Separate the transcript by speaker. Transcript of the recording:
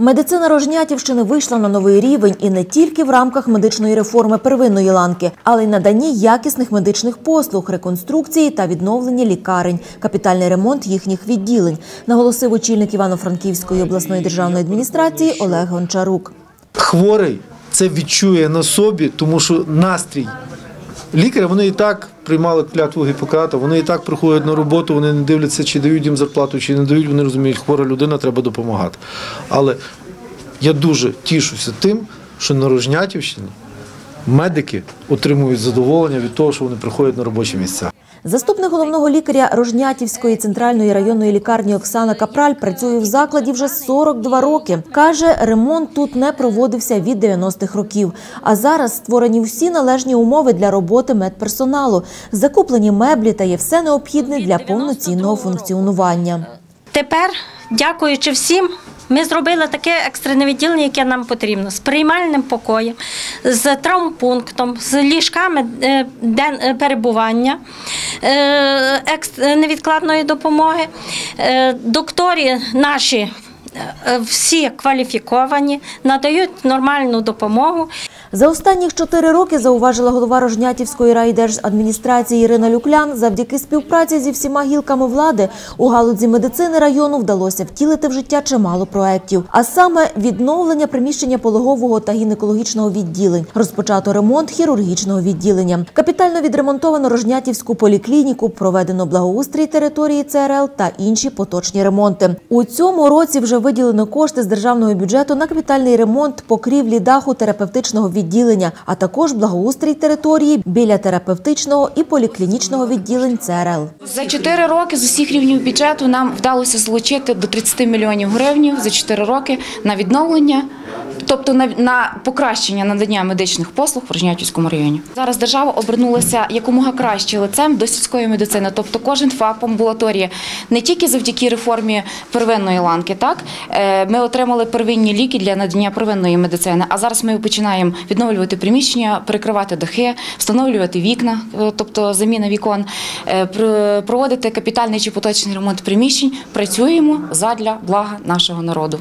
Speaker 1: Медицина Рожнятівщини вийшла на новий рівень і не тільки в рамках медичної реформи первинної ланки, але й наданні якісних медичних послуг, реконструкції та відновлення лікарень, капітальний ремонт їхніх відділень, наголосив очільник Івано-Франківської обласної державної адміністрації Олег Гончарук.
Speaker 2: хворий це відчує на собі, тому що настрій лікаря вони і так приймали клятву Гіппократа, вони і так приходять на роботу, вони не дивляться, чи дають їм зарплату, чи не дають. Вони розуміють, хвора людина, треба допомагати. Але я дуже тішуся тим, що на Рожнятівщині медики отримують задоволення від того, що вони приходять на робочі місця.
Speaker 1: Заступник головного лікаря Рожнятівської центральної районної лікарні Оксана Капраль працює в закладі вже 42 роки. Каже, ремонт тут не проводився від 90-х років. А зараз створені всі належні умови для роботи медперсоналу, закуплені меблі та є все необхідне для повноцінного функціонування.
Speaker 3: Тепер, дякуючи всім, ми зробили таке екстрене відділення, яке нам потрібно, з приймальним покоєм, з травмпунктом, з ліжками е, е, перебування е, невідкладної допомоги. Докторі наші всі кваліфіковані, надають нормальну допомогу.
Speaker 1: За останніх чотири роки, зауважила голова Рожнятівської райдержадміністрації Ірина Люклян, завдяки співпраці зі всіма гілками влади у галузі медицини району вдалося втілити в життя чимало проєктів. А саме відновлення приміщення пологового та гінекологічного відділень, розпочато ремонт хірургічного відділення, капітально відремонтовано Рожнятівську поліклініку, проведено благоустрій території ЦРЛ та інші поточні ремонти. У цьому році вже виділено кошти з державного бюджету на капітальний ремонт покрівлі даху терапевтичного відділення, а також благоустрій території біля терапевтичного і поліклінічного відділень ЦРЛ.
Speaker 4: За 4 роки з усіх рівнів бюджету нам вдалося залучити до 30 мільйонів гривень за 4 роки на відновлення, тобто на, на покращення надання медичних послуг в Рожнятівському районі. Зараз держава обернулася якомога краще лицем до сільської медицини, тобто кожен ФАП амбулаторія не тільки завдяки реформі первинної ланки, так е, ми отримали первинні ліки для надання первинної медицини. А зараз ми починаємо відновлювати приміщення, перекривати дахи, встановлювати вікна, е, тобто заміна вікон, е, проводити капітальний чи поточний ремонт приміщень. Працюємо задля блага нашого народу.